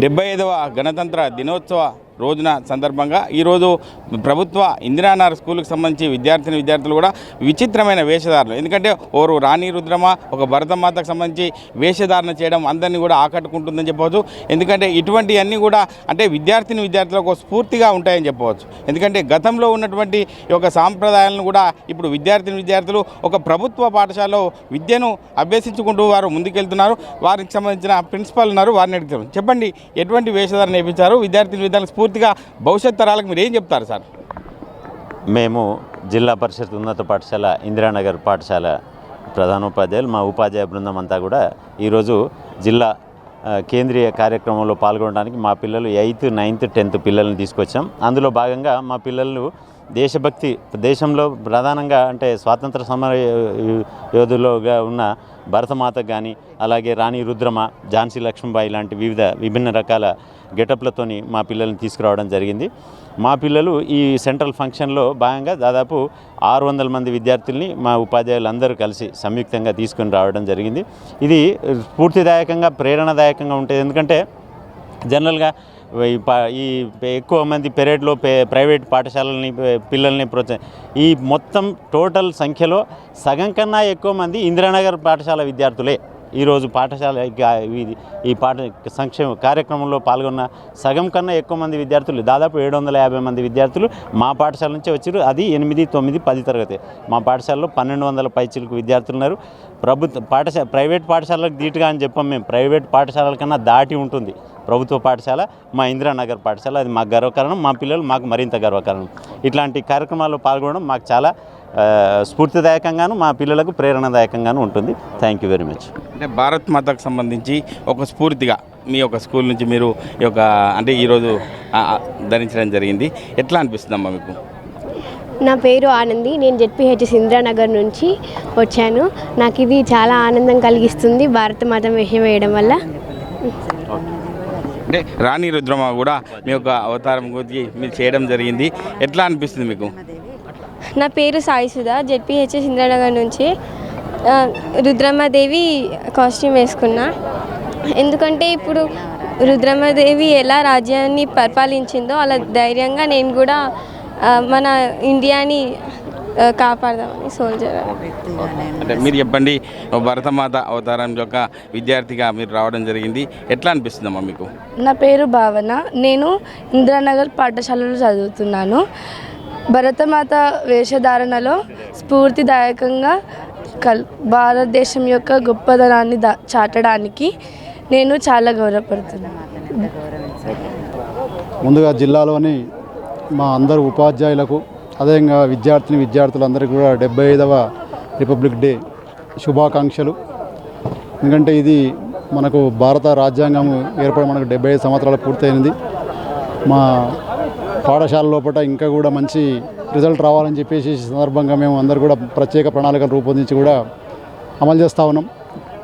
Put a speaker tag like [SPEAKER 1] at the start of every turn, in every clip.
[SPEAKER 1] డెబ్బై ఐదవ గణతంత్ర దినోత్సవ రోజున సందర్భంగా ఈరోజు ప్రభుత్వ ఇందిరానార్ స్కూల్కి సంబంధించి విద్యార్థిని విద్యార్థులు కూడా విచిత్రమైన వేషధారణ ఎందుకంటే ఓరు రాణి రుద్రమ ఒక భరతమాతకు సంబంధించి వేషధారణ చేయడం అందరినీ కూడా ఆకట్టుకుంటుందని చెప్పవచ్చు. ఎందుకంటే ఇటువంటివన్నీ కూడా అంటే విద్యార్థిని విద్యార్థులకు ఒక స్ఫూర్తిగా ఉంటాయని చెప్పవచ్చు. ఎందుకంటే గతంలో ఉన్నటువంటి ఈ యొక్క సాంప్రదాయాలను కూడా ఇప్పుడు విద్యార్థిని విద్యార్థులు ఒక ప్రభుత్వ పాఠశాలలో విద్యను అభ్యసించుకుంటూ వారు ముందుకెళ్తున్నారు. వారికి సంబంధించిన ప్రిన్సిపాల్ ఉన్నారు వారిని అడుగుతారు చెప్పండి ఎటువంటి వేషధారణ నేర్పించారు? విద్యార్థిని విద్యార్థులకు స్ఫూర్తిగా భవిష్యత్ తరాలకు మీరు ఏం చెప్తారు సార్?
[SPEAKER 2] మేము జిల్లా పరిషత్ ఉన్నత పాఠశాల ఇందిరానగర్ పాఠశాల ప్రధానోపాధ్యాయులు మా ఉపాధ్యాయ బృందం అంతా కూడా ఈరోజు జిల్లా కేంద్రీయ కార్యక్రమంలో పాల్గొనడానికి మా పిల్లలు ఎయిత్ నైన్త్ టెన్త్ పిల్లల్ని తీసుకొచ్చాం. అందులో భాగంగా మా పిల్లలు దేశభక్తి దేశంలో ప్రధానంగా అంటే స్వాతంత్ర సమర యోధులుగా ఉన్న భరతమాత కానీ అలాగే రాణి రుద్రమ ఝాన్సీ లక్ష్మీబాయి లాంటి వివిధ విభిన్న రకాల గెటప్లతోని మా పిల్లల్ని తీసుకురావడం జరిగింది. మా పిల్లలు ఈ సెంట్రల్ ఫంక్షన్లో భాగంగా దాదాపు ఆరు వందల మంది విద్యార్థుల్ని మా ఉపాధ్యాయులు అందరూ కలిసి సంయుక్తంగా తీసుకుని రావడం జరిగింది. ఇది స్ఫూర్తిదాయకంగా ప్రేరణదాయకంగా ఉంటుంది. ఎందుకంటే జనరల్గా ఈ ఎక్కువ మంది పెరేడ్లో పే ప్రైవేట్ పాఠశాలల్ని పిల్లల్ని ప్రోత్సహం ఈ మొత్తం టోటల్ సంఖ్యలో సగం కన్నా ఎక్కువ మంది ఇందిరానగర్ పాఠశాల విద్యార్థులే. ఈరోజు పాఠశాల ఈ- ఇది- ఈ పాఠ సంక్షేమ కార్యక్రమంలో పాల్గొన్న సగం కన్నా ఎక్కువ మంది విద్యార్థులు దాదాపు ఏడు వందల యాభై మంది విద్యార్థులు మా పాఠశాల నుంచే వచ్చారు. అది ఎనిమిది తొమ్మిది పది తరగతి. మా పాఠశాలలో పన్నెండు వందల పైచీలకు విద్యార్థులు ఉన్నారు. ప్రభుత్వ పాఠశాల ప్రైవేట్ పాఠశాలకు దీటుగా అని చెప్పాం మేము. ప్రైవేట్ పాఠశాలల కన్నా దాటి ఉంటుంది. ప్రభుత్వ పాఠశాల మా ఇందిరానగర్ పాఠశాల అది మాకు గర్వకారణం. మా పిల్లలు మాకు మరింత గర్వకారణం. ఇట్లాంటి కార్యక్రమాల్లో పాల్గొనడం మాకు చాలా స్ఫూర్తిదాయకంగాను మా పిల్లలకు ప్రేరణదాయకంగాను ఉంటుంది. థ్యాంక్ యూ వెరీ మచ్
[SPEAKER 1] అంటే భారత్ మాతకు సంబంధించి ఒక స్ఫూర్తిగా మీ యొక్క స్కూల్ నుంచి మీరు ఈ యొక్క అంటే ఈరోజు ధరించడం జరిగింది. ఎట్లా అనిపిస్తుందమ్మా మీకు?
[SPEAKER 3] నా పేరు ఆనంది. నేను జెడ్పీహెచ్ఎస్ ఇందిరానగర్ నుంచి వచ్చాను. నాకు ఇది చాలా ఆనందం కలిగిస్తుంది భారతమాత వేషం వేయడం వల్ల.
[SPEAKER 1] అంటే రాణి రుద్రమ కూడా మీ యొక్క అవతారం గురించి మీరు చేయడం జరిగింది. ఎట్లా అనిపిస్తుంది మీకు?
[SPEAKER 4] నా పేరు సాయి సుధా జెడ్పీహెచ్ఎస్ ఇంద్రానగర్ నుంచి. రుద్రమ్మదేవి కాస్ట్యూమ్ వేసుకున్నా. ఎందుకంటే ఇప్పుడు రుద్రమ్మదేవి ఎలా రాజ్యాన్ని పరిపాలించిందో అలా ధైర్యంగా నేను కూడా మన ఇండియాని కాపాడదామని సోల్జర్
[SPEAKER 1] అంటే మీరు చెప్పండి భరతమాత అవతారం యొక్క విద్యార్థిగా మీరు రావడం జరిగింది. ఎట్లా అనిపిస్తుందమ్మా మీకు?
[SPEAKER 5] నా పేరు భావన. నేను ఇందిరానగర్ పాఠశాలలో చదువుతున్నాను. భరతమాత వేషధారణలో స్ఫూర్తిదాయకంగా కల్ భారతదేశం యొక్క గొప్పదనాన్ని దా చాటడానికి నేను చాలా గౌరవపడుతున్నాను.
[SPEAKER 6] ముందుగా జిల్లాలోని మా అందరు ఉపాధ్యాయులకు అదేవిధంగా విద్యార్థిని విద్యార్థులందరికీ కూడా డెబ్బై ఐదవ రిపబ్లిక్ డే శుభాకాంక్షలు. ఎందుకంటే ఇది మనకు భారత రాజ్యాంగం ఏర్పడి మనకు డెబ్బై ఐదు సంవత్సరాలు పూర్తయింది మా పాఠశాల లోపల ఇంకా కూడా మంచి రిజల్ట్ రావాలని చెప్పేసి సందర్భంగా మేము అందరు కూడా ప్రత్యేక ప్రణాళికలు రూపొందించి కూడా అమలు చేస్తూ ఉన్నాం.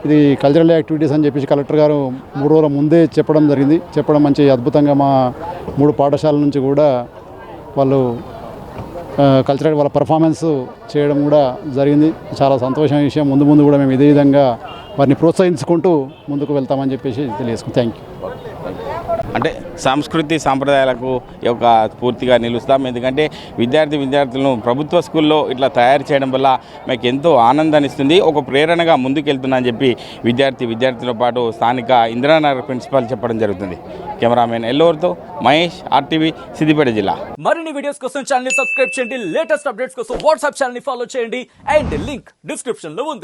[SPEAKER 6] ఇది కల్చరల్ యాక్టివిటీస్ అని చెప్పేసి కలెక్టర్ గారు మూడు రోజుల ముందే చెప్పడం జరిగింది. చెప్పడం మంచి అద్భుతంగా మా మూడు పాఠశాలల నుంచి కూడా వాళ్ళు కల్చరల్ వాళ్ళ పర్ఫార్మెన్స్ చేయడం కూడా జరిగింది. చాలా సంతోషమైన విషయం. ముందు ముందు కూడా మేము ఇదే విధంగా వారిని ప్రోత్సహించుకుంటూ ముందుకు వెళ్తామని చెప్పేసి తెలియజేసుకుంటాం థ్యాంక్ యూ
[SPEAKER 1] అంటే సంస్కృతి సాంప్రదాయాలకు యొక్క స్ఫూర్తిగా నిలుస్తాం. ఎందుకంటే విద్యార్థి విద్యార్థులను ప్రభుత్వ స్కూల్లో ఇట్లా తయారు చేయడం వల్ల మీకు ఎంతో ఆనందాన్ని ఇస్తుంది ఒక ప్రేరణగా ముందుకెళ్తున్నా అని చెప్పి విద్యార్థి విద్యార్థులతో పాటు స్థానిక ఇందిరానగర్ ప్రిన్సిపాల్ చెప్పడం జరుగుతుంది. కెమెరామెన్ ఎల్లూరుతో మహేష్ ఆర్టీవీ సిద్దిపేట జిల్లా.
[SPEAKER 7] మరిన్ని వీడియోస్ కోసం ఛానల్ సబ్స్క్రైబ్ చేయండి. లేటెస్ట్ అప్డేట్స్ కోసం వాట్సాప్ ఛానల్ ఫాలో చేయండి. అండ్ లింక్ డిస్క్రిప్షన్లో ఉంది.